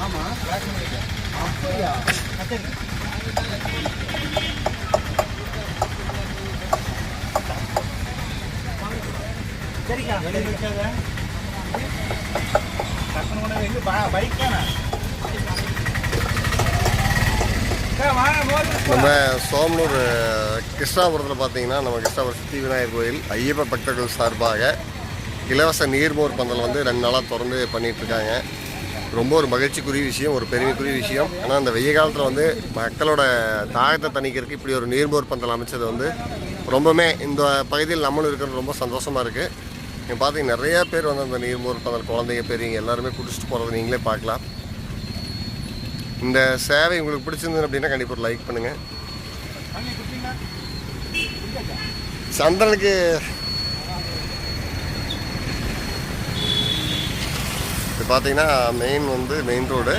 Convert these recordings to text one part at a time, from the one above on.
ஆமா அப்படியா சரிக்கா. வெளியே நம்ம சோமனூர் கிருஷ்ணாபுரத்தில் பார்த்தீங்கன்னா நம்ம கிருஷ்ணாபுரம் சித்தி விநாயகர் கோயில் ஐயப்ப பக்தர்கள் சார்பாக இலவச நீர்மோர் பந்தல் வந்து ரெண்டு நாளாக தொடர்ந்து பண்ணிகிட்ருக்காங்க ரொம்ப ஒரு மகிழ்ச்சிக்குரிய விஷயம் ஒரு பெருமைக்குரிய விஷயம். ஆனால் அந்த வெய்ய காலத்தில் வந்து மக்களோட தாகத்தை தணிக்கிறதுக்கு இப்படி ஒரு நீர்மோர் பந்தல் அமைச்சது வந்து ரொம்பவுமே இந்த பகுதியில் நம்மளும் இருக்கிறது ரொம்ப சந்தோஷமாக இருக்குது நீங்கள் பார்த்தீங்கன்னா நிறைய பேர் வந்து அந்த நீர்மோர் பந்தல் குழந்தைங்க பெரியவங்க எல்லாருமே குடிச்சிட்டு போகிறத நீங்களே பார்க்கலாம். இந்த சேவை உங்களுக்கு பிடிச்சிருந்தது அப்படின்னா கண்டிப்பாக ஒரு லைக் பண்ணுங்கள் சந்திரனுக்கு இது பார்த்தீங்கன்னா மெயின் வந்து மெயின் ரோடு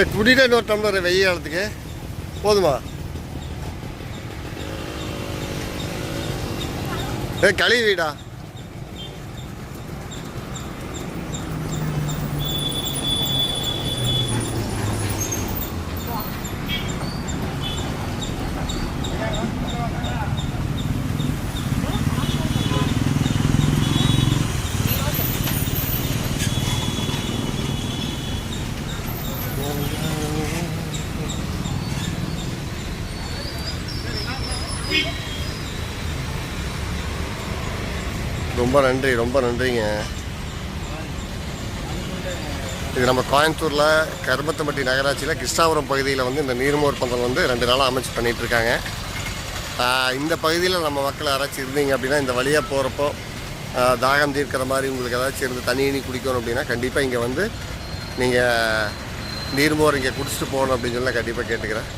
சரி குடிக்கிற இன்னொரு டம்ளர் வெய்ய காலத்துக்கு. போதுமா? ஏ வீடா. ரொம்ப நன்றி ரொம்ப நன்றிங்க. இது நம்ம கோயம்புத்தூரில் கருமத்தம்பட்டி நகராட்சியில் கிருஷ்ணாபுரம் பகுதியில் வந்து இந்த நீர்மோர் பந்தல் வந்து ரெண்டு நாளாக அமைச்சு பண்ணிகிட்ருக்காங்க இருக்காங்க. இந்த பகுதியில் நம்ம மக்கள் யாராச்சும் இருந்தீங்க அப்படின்னா இந்த வழியாக போகிறப்போ தாகம் தீர்க்கிற மாதிரி உங்களுக்கு ஏதாச்சும் இருந்து தண்ணி இனி குடிக்கணும் அப்படின்னா கண்டிப்பாக இங்கே வந்து நீங்கள் நீர்மோர் இங்கே குடிச்சிட்டு போகணும் அப்படின்னு சொல்லி கண்டிப்பாக கேட்டுக்கிறேன்.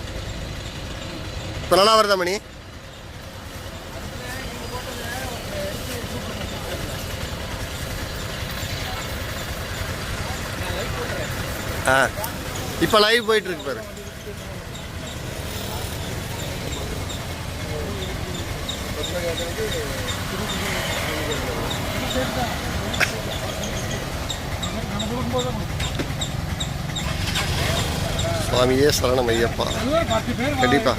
இப்போ நல்லா வருதா மணி? ஆ. இப்போ லைவ் போயிட்டு இருக்கு பாரு. சுவாமியே சரணம் ஐயப்பா. கண்டிப்பா.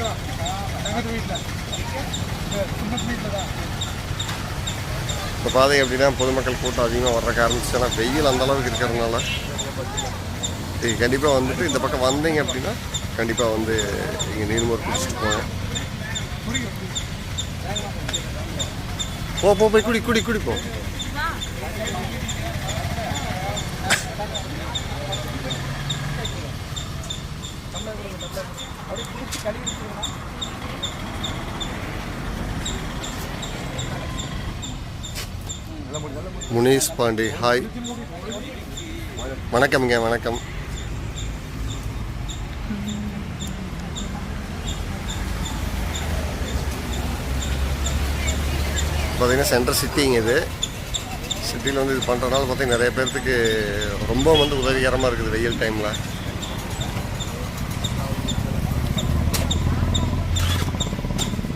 இப்போ பாதை அப்படின்னா பொதுமக்கள் கூட்டம் அதிகமாக வர்ற காரணம் வெயில் அந்தளவுக்கு இருக்கிறதுனால. நீங்கள் கண்டிப்பாக வந்துட்டு இந்த பக்கம் வந்தீங்க அப்படின்னா கண்டிப்பாக வந்து இங்கே நீர்மோர் குடிச்சிட்டு போங்க. போ போ போய் குடி குடி குடி போ. முனீஷ் பாண்டி ஹாய் வணக்கம்ங்க வணக்கம். பார்த்திங்கன்னா சென்ட்ரல் சிட்டிங்க இது. சிட்டியில் வந்து இது பண்ணுறதுனால பார்த்தீங்கன்னா நிறைய பேர்த்துக்கு ரொம்ப வந்து உதவிகரமாக இருக்குது வெயில் டைமில்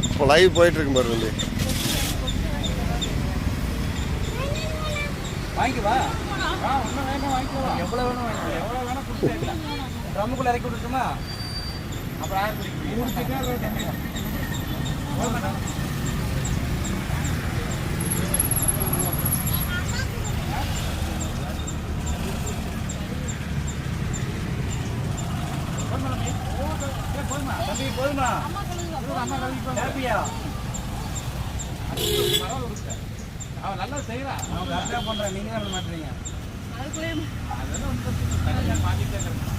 இப்போ லைவ் போயிட்டுருக்கு பாரு வந்து வாங்கிக்கவா? வேணும் எவ்வளோ வேணும் எவ்வளோ வேணும் ட்ரம்முக்குள்ளே இறக்கி விட்டுட்டுமா? அப்புறம் யார் குடிக்கிறீங்க போதுமா? ஹாப்பியா அவன் நல்லா செய்யறான் அவன் கரெக்டாக பண்றான். நீங்க தான் மாட்டுறீங்க அதெல்லாம் நாங்கள் மாட்டிட்டு வரீங்க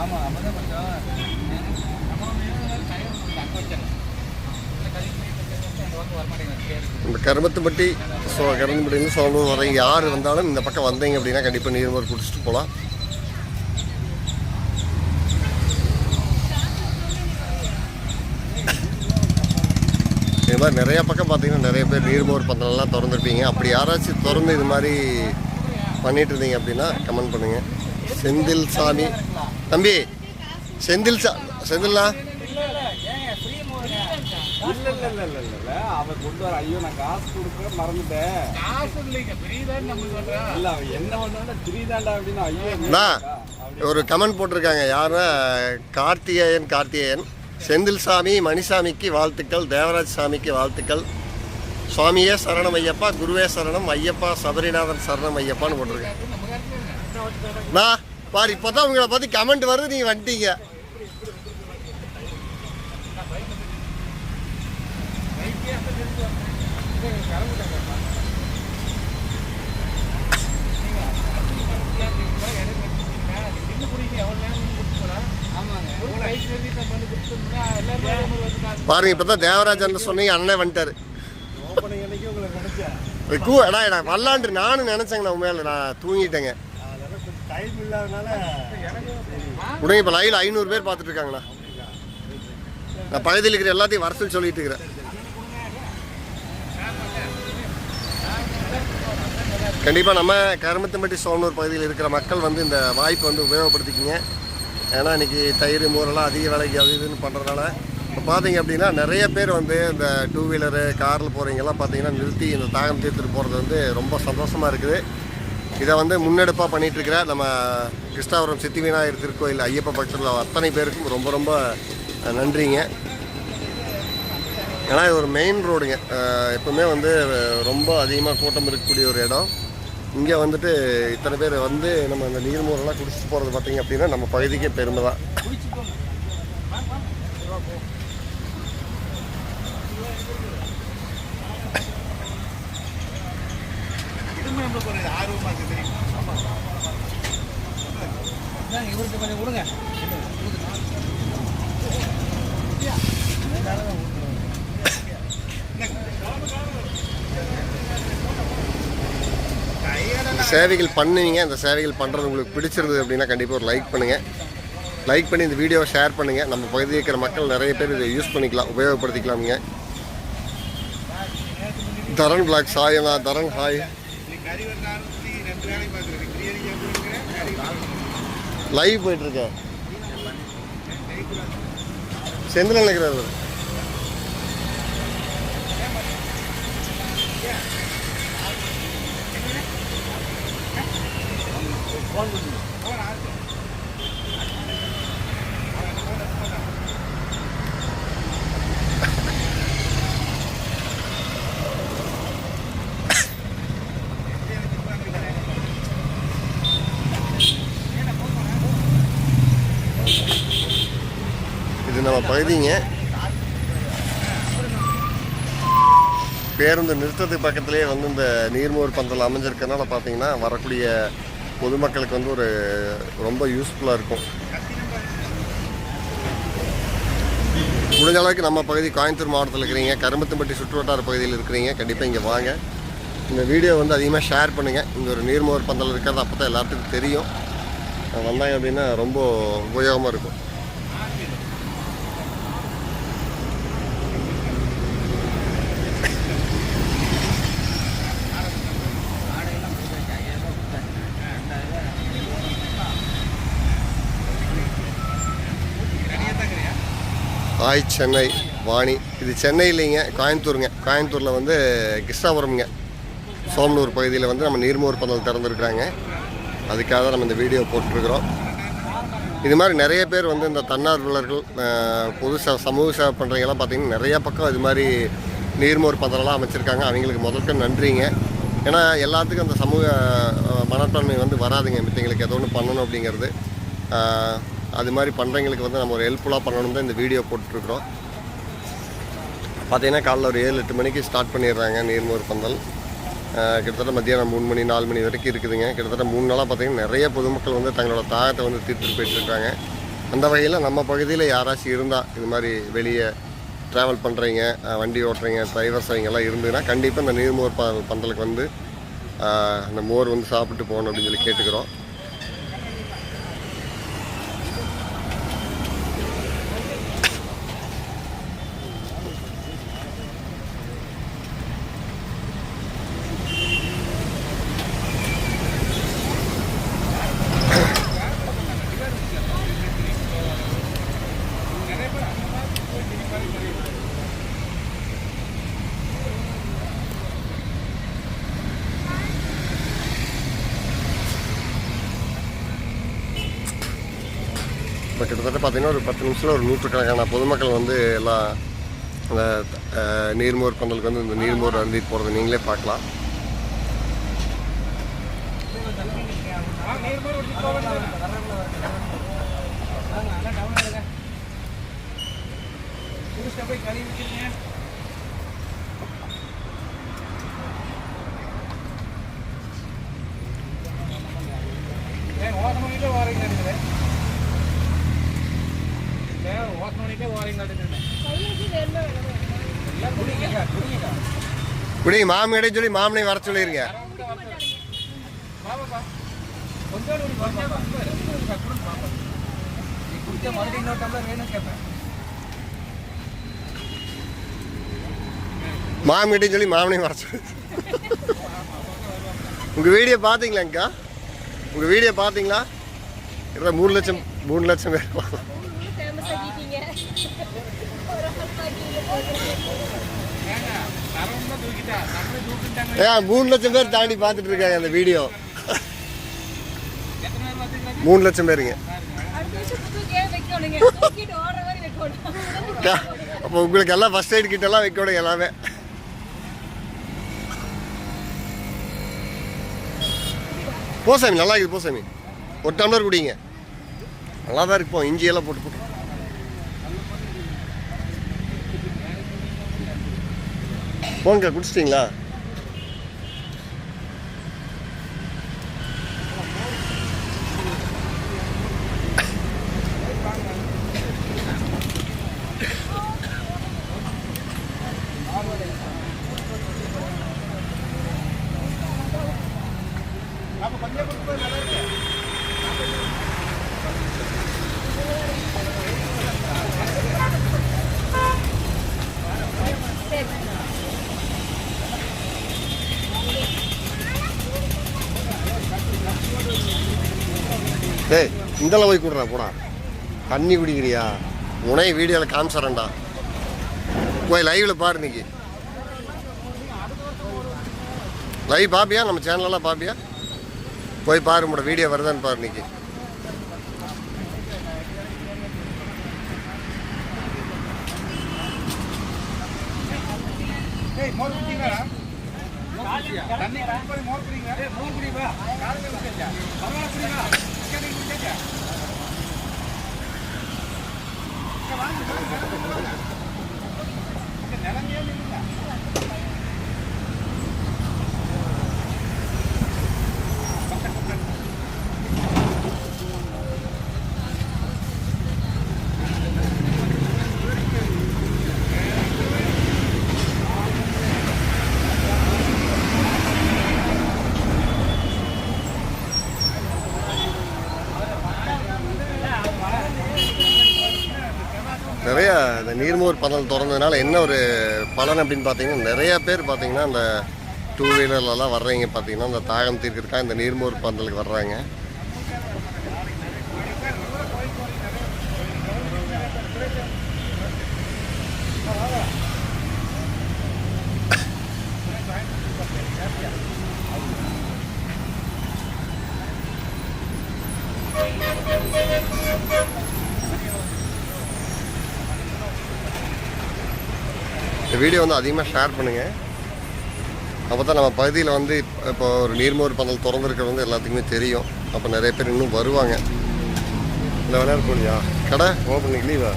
ஆமாம் அப்போ கொஞ்சம் நம்ம டைம் தக்க வச்சிடலாம் இல்லை கழிவு அங்கே வந்து வரமாட்டேங்கிறேன் இந்த கருமத்துப்பட்டி ஸோ கருமத்துப்பட்டிலேருந்து சோழனூர் வரீங்க யார் வந்தாலும் இந்த பக்கம் வந்தீங்க அப்படின்னா கண்டிப்பாக நீர்மோர் குடிச்சிட்டு போகலாம். இது மாதிரி நிறைய பக்கம் பார்த்தீங்கன்னா நிறைய பேர் நீர்மோர் பந்தலெல்லாம் திறந்துருப்பீங்க அப்படி யாராச்சும் திறந்து இது மாதிரி பண்ணிட்டு இருந்தீங்க அப்படின்னா கமெண்ட் பண்ணுங்க செந்தில் சாமி தம்பி செந்தில் சா செந்தில்லா ஒரு கமெண்ட் போட்டிருக்காங்க யாருன்னா கார்த்திகேயன் கார்த்திகேயன் செந்தில் சாமி மணிசாமிக்கு வாழ்த்துக்கள் தேவராஜ் சாமிக்கு வாழ்த்துக்கள். சுவாமியே சரணம் ஐயப்பா குருவே சரணம் ஐயப்பா சபரிநாதன் சரணம் ஐயப்பான்னு போட்டிருக்கேன். நான் பாரு இப்போ தான் உங்களை பற்றி கமெண்ட் வருது நீங்கள் வந்துட்டீங்க. பாருங்க இப்போ தான் தேவராஜன் சொன்னீங்க அண்ணன் வந்துட்டாரு. ஓப்பனிங் கூ அடா வரலான்ட்டு நானும் நினச்சேங்கண்ணா உண்மையில நான் தூங்கிட்டேங்க. உடனே இப்போ லைவில் ஐநூறு பேர் பார்த்துட்டு இருக்காங்கண்ணா நான் பகுதியில் இருக்கிற எல்லாத்தையும் வரசல் சொல்லிட்டு இருக்கிறேன். கண்டிப்பாக நம்ம கருமத்தம்பட்டி சோனூர் பகுதியில் இருக்கிற மக்கள் வந்து இந்த வாய்ப்பை வந்து உபயோகப்படுத்திக்கிங்க. ஏன்னா இன்றைக்கி தயிர் மோரெல்லாம் அதிக விலைக்கு அது இதுன்னு பண்ணுறதுனால இப்போ பார்த்தீங்க அப்படின்னா நிறைய பேர் வந்து இந்த டூ வீலரு காரில் போகிறீங்கெல்லாம் பார்த்தீங்கன்னா நிறுத்தி இந்த தாகம் தீர்த்துட்டு போகிறது வந்து ரொம்ப சந்தோஷமாக இருக்குது. இதை வந்து முன்னெடுப்பாக பண்ணிகிட்ருக்கிற நம்ம கிருஷ்ணாபுரம் சித்தி விநாயகர் திருக்கோயில் ஐயப்ப பக்தர்கள் அத்தனை பேருக்கும் ரொம்ப ரொம்ப நன்றிங்க. ஏன்னா இது ஒரு மெயின் ரோடுங்க எப்பவுமே வந்து ரொம்ப அதிகமாக கூட்டம் இருக்கக்கூடிய ஒரு இடம். இங்கே வந்துட்டு இத்தனை பேர் வந்து நம்ம அந்த நீர்மூரெல்லாம் குடிச்சிட்டு போகிறது பார்த்திங்க அப்படின்னா நம்ம பகுதிக்கே பெருமை தான். இவருக்கு கொஞ்சம் கொடுங்க. சேவைகள் பண்ணுவீங்க இந்த சேவைகள் பண்ணுறது உங்களுக்கு பிடிச்சிருந்தது அப்படின்னா கண்டிப்பாக ஒரு லைக் பண்ணுங்கள் லைக் பண்ணி இந்த வீடியோவை ஷேர் பண்ணுங்கள் நம்ம பகுதியில் இருக்கிற மக்கள் நிறைய பேர் இதை யூஸ் பண்ணிக்கலாம் உபயோகப்படுத்திக்கலாமுங்க. Dharan black சாயனா Dharan hi live போயிட்டுருக்கேன் செந்தில் நினைக்கிறாரு இது நம்ம பகுதிங்க. பேருந்து நிறுத்தத்துக்கு பக்கத்துலேயே வந்து இந்த நீர்மோர் பந்தல் அமைஞ்சிருக்கனால பார்த்தீங்கன்னா வரக்கூடிய பொதுமக்களுக்கு வந்து ஒரு ரொம்ப யூஸ்ஃபுல்லாக இருக்கும். முடிஞ்ச அளவுக்கு நம்ம பகுதி கோயம்புத்தூர் மாவட்டத்தில் இருக்கிறீங்க கரும்பத்தம்பட்டி சுற்றுவட்டார பகுதியில் இருக்கிறீங்க கண்டிப்பாக இங்கே வாங்க. இந்த வீடியோ வந்து அதிகமாக ஷேர் பண்ணுங்கள் இங்கே ஒரு நீர்மோர் பந்தல் இருக்கிறது அப்போ தான் எல்லாத்துக்கும் தெரியும். வந்தாங்க அப்படின்னா ரொம்ப உபயோகமாக இருக்கும். ஹாய் சென்னை வாணி. இது சென்னை இல்லைங்க கோயம்புத்தூருங்க. கோயம்புத்தூரில் வந்து கிருஷ்ணாபுரம்ங்க. சோமனூர் பகுதியில் வந்து நம்ம நீர்மோர் பந்தல் திறந்துருக்குறாங்க. அதுக்காக தான் நம்ம இந்த வீடியோ போட்டிருக்கிறோம். இது மாதிரி நிறைய பேர் வந்து இந்த தன்னார்வலர்கள் பொது ச சமூக சேவை பண்ணுறவங்கலாம் பார்த்தீங்கன்னா நிறைய பக்கம் இது மாதிரி நீர்மோர் பந்தலெல்லாம் அமைச்சிருக்காங்க. அவங்களுக்கு முதல்ல நன்றிங்க. ஏன்னா எல்லாத்துக்கும் அந்த சமூக மனப்பான்மை வந்து வராதுங்க. மித்தங்களுக்கு ஏதோ ஒன்று பண்ணணும் அப்படிங்கிறது. அது மாதிரி பண்ணுறவங்களுக்கு வந்து நம்ம ஒரு ஹெல்ப்ஃபுல்லாக பண்ணணும் தான் இந்த வீடியோ போட்டுட்ருக்குறோம் பார்த்தீங்கன்னா காலைல ஒரு ஏழு எட்டு மணிக்கு ஸ்டார்ட் பண்ணிடுறாங்க நீர்மோர் பந்தல். கிட்டத்தட்ட மத்தியானம் மூணு மணி நாலு மணி வரைக்கும் இருக்குதுங்க. கிட்டத்தட்ட மூணு நாளாக பார்த்தீங்கன்னா நிறைய பொதுமக்கள் வந்து தங்களோட தாகத்தை வந்து தீர்த்துட்டு போயிட்டுருக்காங்க. அந்த வகையில் நம்ம பகுதியில் யாராச்சும் இருந்தால் இது மாதிரி வெளியே ட்ராவல் பண்ணுறீங்க வண்டி ஓட்டுறீங்க டிரைவர்ஸ் அவங்கெல்லாம் இருந்ததுன்னா கண்டிப்பாக இந்த நீர்மோர் ப பந்தலுக்கு வந்து அந்த மோர் வந்து சாப்பிட்டு போகணும் அப்படின்னு சொல்லி கேட்டுக்கிறோம். இப்போ கிட்டத்தட்ட பார்த்தீங்கன்னா ஒரு பத்து நிமிஷத்தில் ஒரு நூற்றுக்கணக்கான பொதுமக்கள் வந்து எல்லாம் அந்த நீர்மோர் பந்தலுக்கு வந்து இந்த நீர்மோர் அருந்திட்டு போகிறது நீங்களே பார்க்கலாம். போய் கழுவி வச்சிருங்க ஏன் ஓசன மணிக்கே ஓரங்க இருக்குது இல்லை ஓசன மணிக்கே ஓரங்க இருக்குது எல்லாம் குடிங்க குடிங்க இப்படி மாமியிட சொல்லி மாமனை வர சொல்லிடுங்க பாப்பாப்பா குடி பாப்பா கொடுங்க பாப்பா நீ குடிச்ச மறுபடியும் இன்னொரு டம்ளர் வேணும் கேட்பேன் மாமியிட்ட சொல்லி மாமனையும் வர சொல்லி. உங்கள் வீடியோ பார்த்தீங்களாங்க்கா உங்கள் வீடியோ பார்த்தீங்களா? மூணு லட்சம் மூணு லட்சம் பேர். ஏன் மூணு லட்சம் பேர் தாண்டி பார்த்துட்டு இருக்காங்க அந்த வீடியோ. மூணு லட்சம் பேருங்க. அப்போ உங்களுக்கு எல்லாம் ஃபஸ்ட் எய்ட் கிட்டலாம் வைக்கணும் எல்லாமே. போ சாமி நல்லா இருக்குது போ சாமி ஒரு டம்ளர் குடிங்க. நல்லா தான் இருக்கு போ இஞ்சியெல்லாம் போட்டு போட்டு. போங்க குடிச்சிட்டிங்களா? டேய் இந்தளவு போய் கொடுறா போடா. தண்ணி குடிக்கிறியா? உனை வீடியோவில் காமிச்சிடறேன்டா. போய் லைவில் பாரு இன்னைக்கு. லைவ் பாப்பியா? நம்ம சேனலெல்லாம் பாப்பியா? போய் பாரு உங்களோட வீடியோ வருதான்னு பாரு இன்னைக்கு. மோர் தண்ணி மோர் குடிங்க மோர் குடிங்க சிக்கன் நீர்மோர் பந்தல் திறந்ததுனால என்ன ஒரு பலன் அப்படின்னு பார்த்தீங்கன்னா நிறைய பேர் பார்த்தீங்கன்னா அந்த டூ வீலர்லலாம் வர்றவங்க பார்த்தீங்கன்னா அந்த தாகம் தீர்க்கிறதுக்காக இந்த நீர்மோர் பந்தலுக்கு வர்றாங்க. வீடியோ வந்து அதிகமாக ஷேர் பண்ணுங்கள் அப்போ தான் நம்ம பகுதியில் வந்து இப்ப- ஒரு நீர்மோர் பந்தல் திறந்துருக்கிறது வந்து எல்லாத்துக்குமே தெரியும். அப்போ நிறைய பேர் இன்னும் வருவாங்க. இல்லை விளையாட போலியா கடை? ஓப்பனிங் லீவா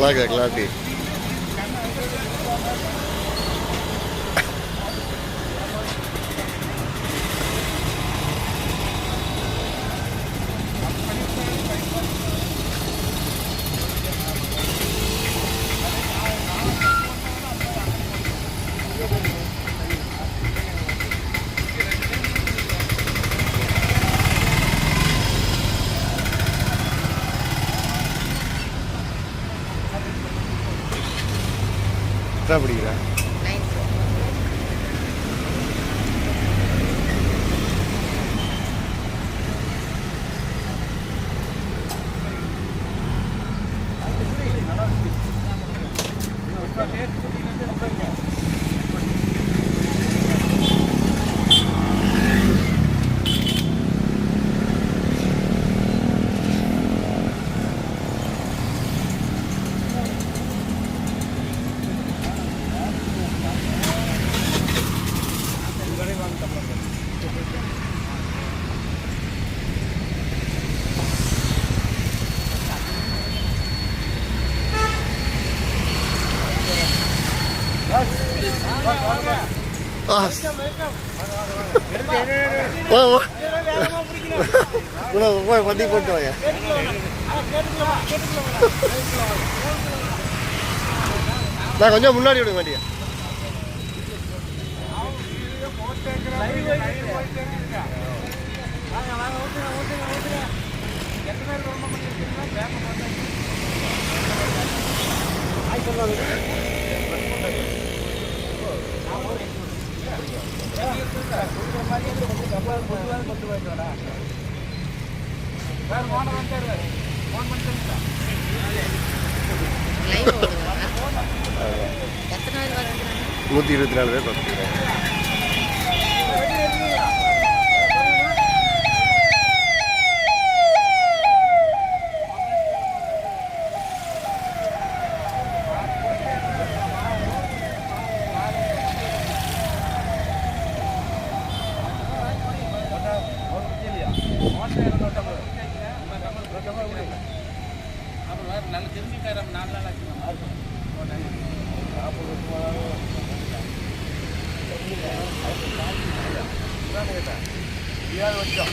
ஓகேவா நல்லா இருக்கா பிடிக்கிறேன். போய் வண்டி போட்டு வாங்க நான் கொஞ்சம் முன்னாடி விடுங்க வண்டியை ஆயிரத்தி ஓடுதா எத்தனை பேர் வராங்க நூற்றி இருபத்தி நாலு பேர் பார்த்துருக்கேன் இல்லை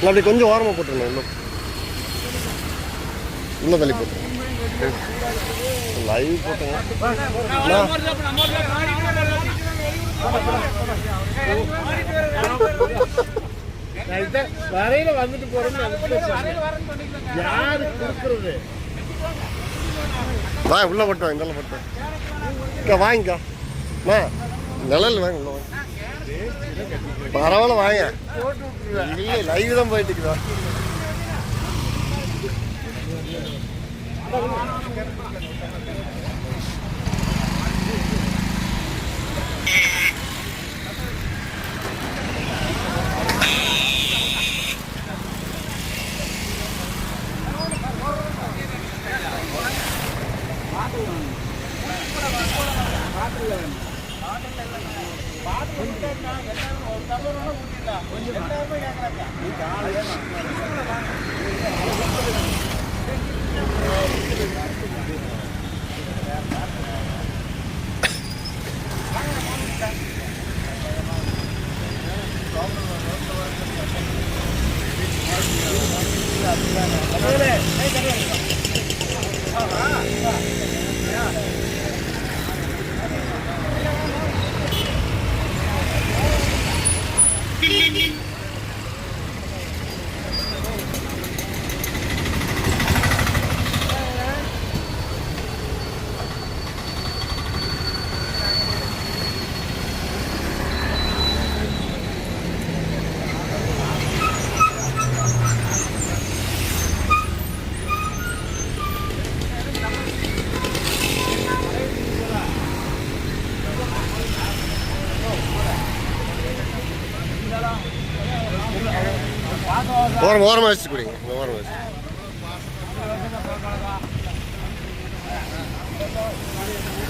அப்படி கொஞ்சம் ஓரமாக போட்டுருங்க இன்னும். இன்னும் தள்ளி போட்டுருங்க. லைவ் போட்டுங்க வரையில வந்துட்டு போறோம்னு யாரு கொடுக்கறது வா உள்ளே போட்டு வாங்க இந்த போட்டு இங்கே வாங்கிக்கா. நிழல் வாங்க பரவாயில்ல வாங்க. இல்லை லைவ் தான் போயிட்டு இருக்குதா. Bye. ஓரம் ஓரமாக வச்சு குடிங்க. இந்த ஓரமாக வச்சு.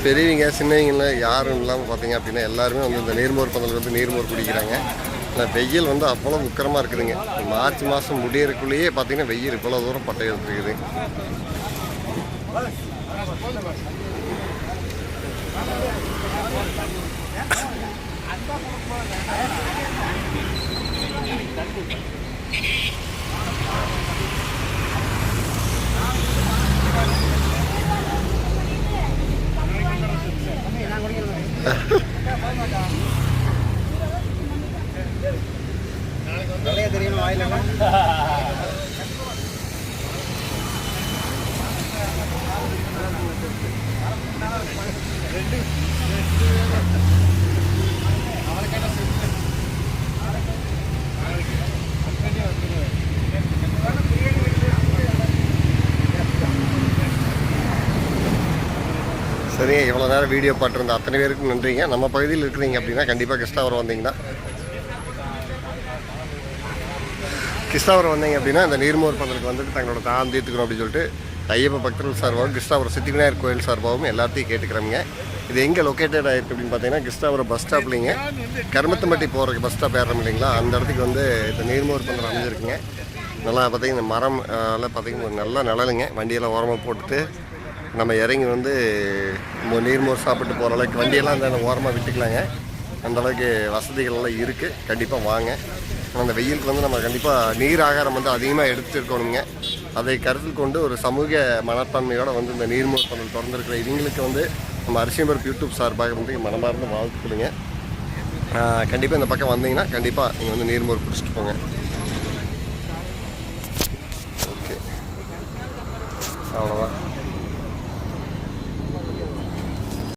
பெரியவங்க சின்னவங்கள யாரும் இல்லாமல் பார்த்தீங்க அப்படின்னா எல்லாருமே வந்து இந்த நீர்மோர் பந்தலுக்கு வந்து நீர்மோர் குடிக்கிறாங்க. ஆனால் வெயில் வந்து அவ்வளோ உக்கரமாக இருக்குதுங்க. மார்ச் மாதம் முடியறதுக்குள்ளேயே பார்த்தீங்கன்னா வெயில் இவ்வளோ தூரம் பட்டை எடுத்துருக்குது. நிறைய தெரியணும் வாயில சரிங்க இவ்வளோ நேரம் வீடியோ பார்த்துருந்த அத்தனை பேருக்கு நன்றிங்க. நம்ம பகுதியில் இருக்கிறீங்க அப்படின்னா கண்டிப்பாக கிருஷ்ணாவரம் வந்தீங்கன்னா. கிருஷ்ணாவரம் வந்தீங்க அப்படின்னா இந்த நீர்மோர் பந்தலுக்கு வந்துட்டு தங்களோட தாம் தீர்த்துக்கணும் அப்படின்னு சொல்லிட்டு ஐயப்ப பக்தர்கள் சார்பாகவும் கிருஷ்ணாபுரம் சித்திவிநாயகர் கோயில் சார்பாகவும் எல்லாத்தையும் கேட்டுக்கிறோங்க இது எங்கே லொக்கேட்டட் ஆயிருக்கு அப்படின்னு பார்த்தீங்கன்னா கிருஷ்ணாவரம் பஸ் ஸ்டாப்லிங்க கருமத்தம்பட்டி போகிறதுக்கு பஸ் ஸ்டாப் ஏறம் இல்லைங்களா? அந்த இடத்துக்கு வந்து இந்த நீர்மோர் பண்ணுற அமைஞ்சிருக்குங்க. நல்லா பார்த்தீங்கன்னா இந்த மரம் எல்லாம் பார்த்தீங்கன்னா நல்லா நிழலுங்க. வண்டியெல்லாம் ஓரமாக போட்டுட்டு நம்ம இறங்கி வந்து நீர்மோர் சாப்பிட்டு போகிற அளவுக்கு வண்டியெல்லாம் அந்த ஓரமாக விட்டுக்கலாங்க. அந்தளவுக்கு வசதிகள் எல்லாம் இருக்குது கண்டிப்பாக வாங்க. அந்த வெயிலுக்கு வந்து நம்ம கண்டிப்பாக நீர் ஆகாரம் வந்து அதிகமாக எடுத்துருக்கணுங்க. அதை கருத்தில் கொண்டு ஒரு சமூக மனப்பான்மையோடு வந்து இந்த நீர்மோர் பந்தல் திறந்துருக்கிற இவங்களுக்கு வந்து நம்ம அரிசியம்பர் யூடியூப் சார்பாக வந்து மனமார்ந்த வாழ்த்துக்களுங்க கண்டிப்பாக இந்த பக்கம் வந்தீங்கன்னா கண்டிப்பாக நீங்கள் வந்து நீர்மோர் குடிச்சிட்டு போங்க. ஓகே. அவ்வளோதான்